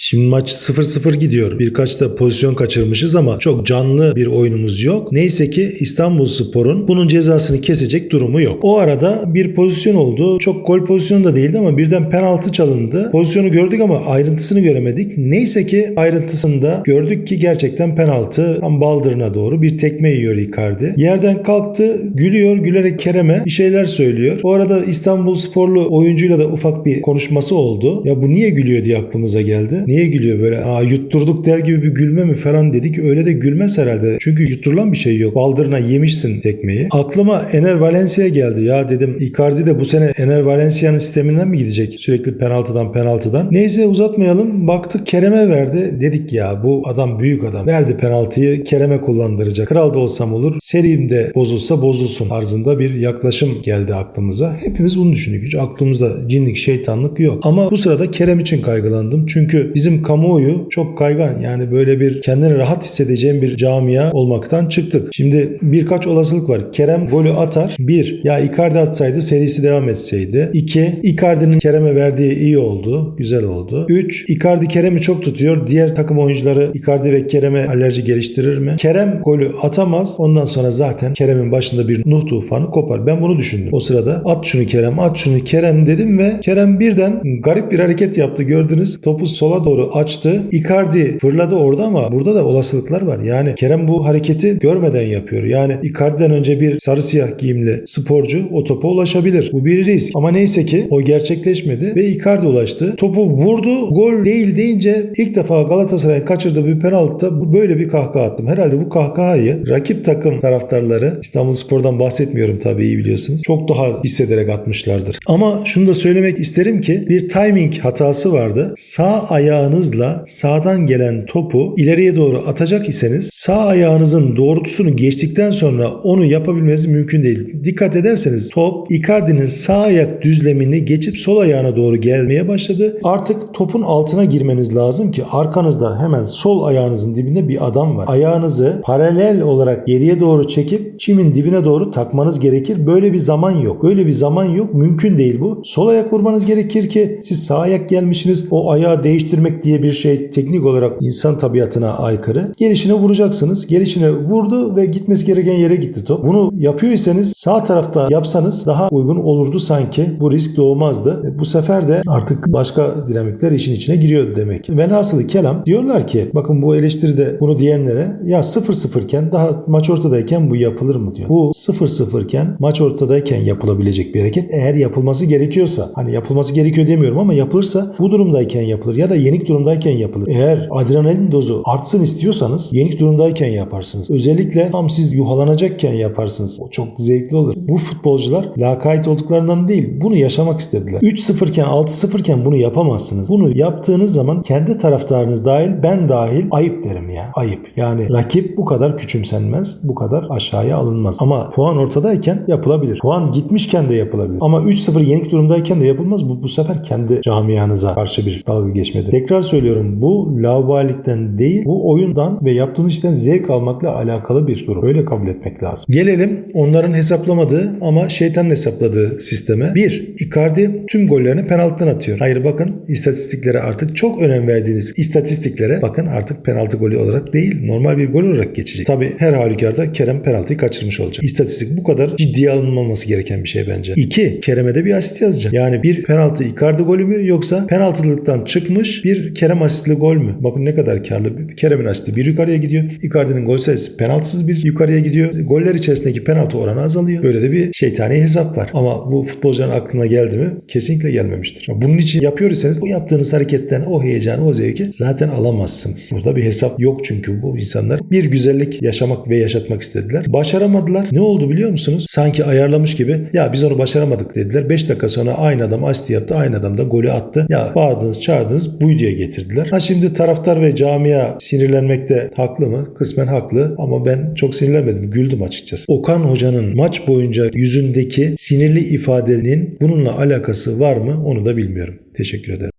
Şimdi maç 0-0 gidiyor. Birkaç da pozisyon kaçırmışız ama çok canlı bir oyunumuz yok. Neyse ki İstanbul Spor'un bunun cezasını kesecek durumu yok. O arada bir pozisyon oldu. Çok gol pozisyonu da değildi ama birden penaltı çalındı. Pozisyonu gördük ama ayrıntısını göremedik. Neyse ki ayrıntısında gördük ki gerçekten penaltı tam baldırına doğru bir tekme yiyor Icardi. Yerden kalktı, gülüyor, gülerek Kerem'e bir şeyler söylüyor. O arada İstanbul Sporlu oyuncuyla da ufak bir konuşması oldu. Ya bu niye gülüyor diye aklımıza geldi. Niye gülüyor böyle? Aa yutturduk der gibi bir gülme mi falan dedik. Öyle de gülmez herhalde. Çünkü yutturulan bir şey yok. Baldırına yemişsin tekmeyi. Aklıma Ener Valencia geldi. Ya dedim Icardi de bu sene Ener Valencia'nın sisteminden mi gidecek? Sürekli penaltıdan penaltıdan. Neyse uzatmayalım. Baktık Kerem'e verdi. Dedik ya bu adam büyük adam. Verdi penaltıyı Kerem'e kullandıracak. Kral da olsam olur. Serim de bozulsa bozulsun tarzında bir yaklaşım geldi aklımıza. Hepimiz bunu düşündük. Hiç aklımızda cinlik, şeytanlık yok. Ama bu sırada Kerem için kaygılandım. Çünkü bizim kamuoyu çok kaygan. Yani böyle bir kendini rahat hissedeceğim bir camia olmaktan çıktık. Şimdi birkaç olasılık var. Kerem golü atar. Bir, ya Icardi atsaydı serisi devam etseydi. İki, Icardi'nin Kerem'e verdiği iyi oldu. Güzel oldu. Üç, Icardi Kerem'i çok tutuyor. Diğer takım oyuncuları Icardi ve Kerem'e alerji geliştirir mi? Kerem golü atamaz. Ondan sonra zaten Kerem'in başında bir Nuh tufanı kopar. Ben bunu düşündüm. O sırada at şunu Kerem, at şunu Kerem dedim ve Kerem birden garip bir hareket yaptı gördünüz. Topu sola doğru açtı. Icardi fırladı orada ama burada da olasılıklar var. Yani Kerem bu hareketi görmeden yapıyor. Yani Icardi'den önce bir sarı siyah giyimli sporcu o topa ulaşabilir. Bu bir risk. Ama neyse ki o gerçekleşmedi ve Icardi ulaştı. Topu vurdu. Gol değil deyince ilk defa Galatasaray'ın kaçırdığı bir penaltıda bu böyle bir kahkaha attım. Herhalde bu kahkahayı rakip takım taraftarları İstanbul Spor'dan bahsetmiyorum tabii iyi biliyorsunuz. Çok daha hissederek atmışlardır. Ama şunu da söylemek isterim ki bir timing hatası vardı. Sağ ayağınızla sağdan gelen topu ileriye doğru atacak iseniz sağ ayağınızın doğrultusunu geçtikten sonra onu yapabilmeniz mümkün değil. Dikkat ederseniz top Icardi'nin sağ ayak düzlemini geçip sol ayağına doğru gelmeye başladı. Artık topun altına girmeniz lazım ki arkanızda hemen sol ayağınızın dibinde bir adam var. Ayağınızı paralel olarak geriye doğru çekip çimin dibine doğru takmanız gerekir. Böyle bir zaman yok. Böyle bir zaman yok. Mümkün değil bu. Sol ayak vurmanız gerekir ki siz sağ ayak gelmişsiniz. O ayağı değiştirmek diye bir şey teknik olarak insan tabiatına aykırı. Gelişine vuracaksınız. Gelişine vurdu ve gitmesi gereken yere gitti top. Bunu yapıyorsanız sağ tarafta yapsanız daha uygun olurdu sanki. Bu risk doğmazdı. E, Bu sefer de artık başka dinamikler işin içine giriyor demek. Velhasılı kelam diyorlar ki bakın bu eleştiride bunu diyenlere ya 0-0 iken daha maç ortadayken bu yapılır mı diyor. Bu 0-0 iken maç ortadayken yapılabilecek bir hareket eğer yapılması gerekiyorsa hani yapılması gerekiyor demiyorum ama yapılırsa bu durumdayken yapılır ya da yenik durumdayken yapılır. Eğer adrenalin dozu artsın istiyorsanız yenik durumdayken yaparsınız. Özellikle tam siz yuhalanacakken yaparsınız. O çok zevkli olur. Bu futbolcular lakayt olduklarından değil bunu yaşamak istediler. 3-0 iken 6-0 iken bunu yapamazsınız. Bunu yaptığınız zaman kendi taraftarınız dahil ben dahil ayıp derim ya. Ayıp. Yani rakip bu kadar küçümsenmez. Bu kadar aşağıya alınmaz. Ama puan ortadayken yapılabilir. Puan gitmişken de yapılabilir. Ama 3-0 yenik durumdayken de yapılmaz. Bu, bu sefer kendi camianıza karşı bir dalga geçmedir. Tekrar söylüyorum bu laubalikten değil bu oyundan ve yaptığınız işten zevk almakla alakalı bir durum. Öyle kabul etmek lazım. Gelelim onların hesaplamadığı ama şeytanın hesapladığı sisteme. 1. Icardi tüm gollerini penaltıdan atıyor. Hayır bakın istatistiklere artık çok önem verdiğiniz istatistiklere bakın artık penaltı golü olarak değil normal bir gol olarak geçecek. Tabi her halükarda Kerem penaltıyı kaçırmış olacak. İstatistik bu kadar ciddiye alınmaması gereken bir şey bence. 2. Kerem'e de bir asist yazacağım. Yani bir penaltı Icardi golü mü yoksa penaltılıktan çıkmış bir Kerem asistli gol mü? Bakın ne kadar karlı. Kerem'in asisti bir yukarıya gidiyor. Icardi'nin gol sayısı penaltısız bir yukarıya gidiyor. Goller içerisindeki penaltı oranı azalıyor. Böyle de bir şeytani hesap var. Ama bu futbolcuların aklına geldi mi? Kesinlikle gelmemiştir. Bunun için yapıyor iseniz bu yaptığınız hareketten o heyecanı, o zevki zaten alamazsınız. Burada bir hesap yok çünkü bu insanlar bir güzellik yaşamak ve yaşatmak istediler. Başaramadılar. Ne oldu biliyor musunuz? Sanki ayarlamış gibi ya biz onu başaramadık dediler. 5 dakika sonra aynı adam asist yaptı. Aynı adam da golü attı. Ya bağırdınız çağırdınız bu diye getirdiler. Ha şimdi taraftar ve camia sinirlenmekte haklı mı? Kısmen haklı ama ben çok sinirlenmedim. Güldüm açıkçası. Okan Hoca'nın maç boyunca yüzündeki sinirli ifadenin bununla alakası var mı? Onu da bilmiyorum. Teşekkür ederim.